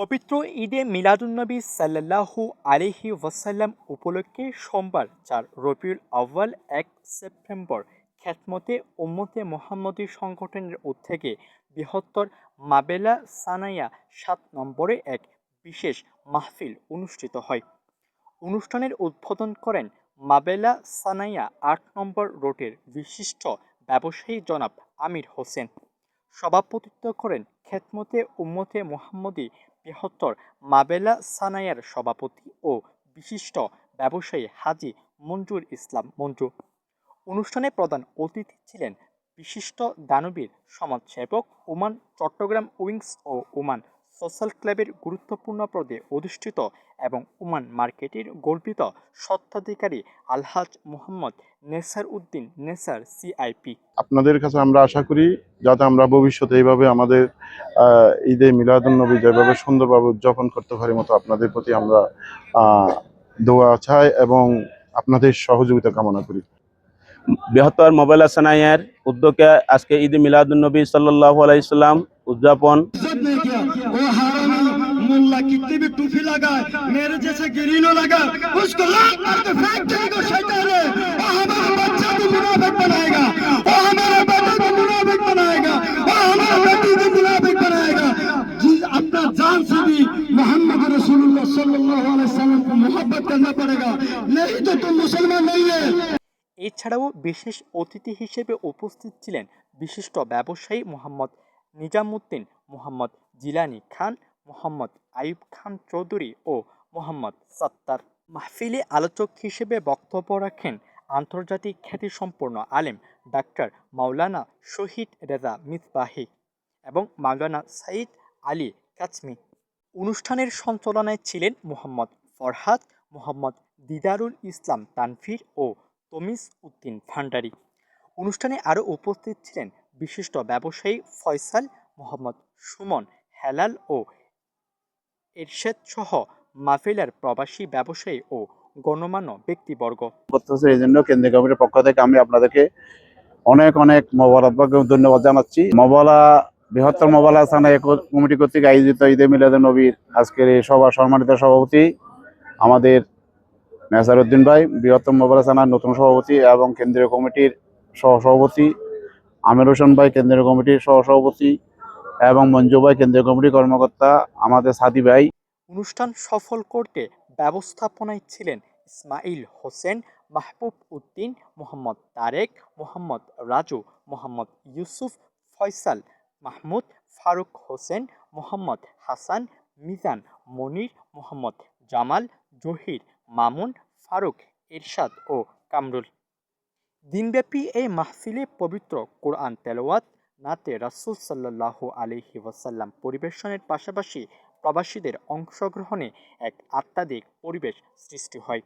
পবিত্র ঈদে মিলাদুন্নবী সাল্লাল্লাহু আলিহি ওয়াসাল্লাম উপলক্ষে সোমবার, চার রবিউল আউ্বাল এক সেপ্টেম্বর খ্যাতমতে উম্মতে মোহাম্মদী সংগঠনের উদ্যোগে বৃহত্তর মাবেলা সানাইয়া সাত নম্বরে এক বিশেষ মাহফিল অনুষ্ঠিত হয়। অনুষ্ঠানের উদ্বোধন করেন মাবেলা সানাইয়া আট নম্বর রোডের বিশিষ্ট ব্যবসায়ী জনাব আমির হোসেন। সভাপতিত্ব করেন খেতমতে উম্মতে মোহাম্মদী বৃহত্তর মাবেলা সানায়ার সভাপতি ও বিশিষ্ট ব্যবসায়ী হাজি মঞ্জুর ইসলাম মঞ্জু অনুষ্ঠানে প্রধান অতিথি ছিলেন বিশিষ্ট দানবীর সমাজসেবক ওমান চট্টগ্রাম উইংস ও ওমান সোশ্যাল ক্লাবের গুরুত্বপূর্ণ পদে অধিষ্ঠিত এবং ওমান মার্কেটের গল্পিত স্বত্বাধিকারী আলহাজ মোহাম্মদ নেসার উদ্দিন নেসার সিআইপি। আপনাদের কাছে আমরা আশা করি যাতে আমরা ভবিষ্যতে এইভাবে আমাদের ঈদে মিলাদুলনবী যেভাবে সুন্দরভাবে উদযাপন করতে পারি মতো আপনাদের প্রতি আমরা দোয়া চাই এবং আপনাদের সহযোগিতা কামনা করি। বৃহত্তর মোবাইল আসানায়ের উদ্যোগে আজকে ঈদ মিলাদুন্নবী সাল্লাহ আলাইসাল্লাম উদযাপন वो हरामी मुल्ला कितनी भी टूफी लगाए मेरे जैसे गिरीनो लगा उसको लात मार के फेंक देगा शैतान है वो हमारा बच्चा भी मुनाफिक बनाएगा वो हमारा बेटा भी मुनाफिक बनाएगा वो हमारा बेटी भी मुनाफिक बनाएगा जिस अपना जान से भी मोहम्मद रसूलुल्लाह सल्लल्लाहु अलैहि वसल्लम को मोहब्बत करना पड़ेगा नहीं तो तुम मुसलमान नहीं है এছাড়াও বিশেষ অতিথি হিসেবে উপস্থিত ছিলেন বিশিষ্ট ব্যবসায়ী মোহাম্মদ নিজামুদ্দিন মোহাম্মদ জিলানি খান, মোহাম্মদ আইব খান চৌধুরী ও মোহাম্মদ সাত্তার মাহফিলে আলোচক হিসেবে বক্তব্য রাখেন আন্তর্জাতিক খ্যাতিসম্পন্ন আলেম ডাক্তার মাওলানা শহীদ রেজা মিসবাহি এবং মাওলানা সাইদ আলী কাচমি অনুষ্ঠানের সঞ্চালনায় ছিলেন মোহাম্মদ ফরহাদ, মোহাম্মদ দিদারুল ইসলাম তানফির ও তমিজ উদ্দিন ভান্ডারী। অনুষ্ঠানে আরও উপস্থিত ছিলেন বিশিষ্ট ব্যবসায়ী ফয়সাল মোহাম্মদ সুমন হেলাল ও এরশেদ সহ মাহফিলার প্রবাসী ব্যবসায়ী ও গণ্যমান্য ব্যক্তিবর্গ। করতেছে এই জন্য কেন্দ্রীয় কমিটির পক্ষ থেকে আমি আপনাদেরকে অনেক অনেক মোবারকবাদ ধন্যবাদ জানাচ্ছি। মোবালা, বৃহত্তর মোবালা থানা কমিটি কর্তৃক আয়োজিত ঈদে মিলাদ নবীর আজকের এই সভা সম্মানিত সভাপতি আমাদের নেসার উদ্দিন ভাই বৃহত্তম মোবালা থানার নতুন সভাপতি এবং কেন্দ্রীয় কমিটির সহ সভাপতি আমির হোসেন ভাই, কেন্দ্রীয় কমিটির সহ সভাপতি এবং মঞ্জু ভাই, কেন্দ্রীয় কমিটির কর্মকর্তা আমাদের সাথী ভাই। অনুষ্ঠান সফল করতে ব্যবস্থাপনায় ছিলেন ইসমাইল হোসেন, মাহবুব উদ্দিন, মোহাম্মদ তারেক, মোহাম্মদ রাজু, মোহাম্মদ ইউসুফ ফয়সাল, মাহমুদ ফারুক হোসেন, মোহাম্মদ হাসান, মিজান মনির, মোহাম্মদ জামাল, জহির মামুন, ফারুক এরশাদ ও কামরুল। দিনব্যাপী এই মাহফিলে পবিত্র কোরআন তেলাওয়াত নাতে রাসুল সাল্লাহ আলিহি ওয়াসাল্লাম পরিবেশনের পাশাপাশি প্রবাসীদের অংশগ্রহণে এক আত্মাদিক পরিবেশ সৃষ্টি হয়।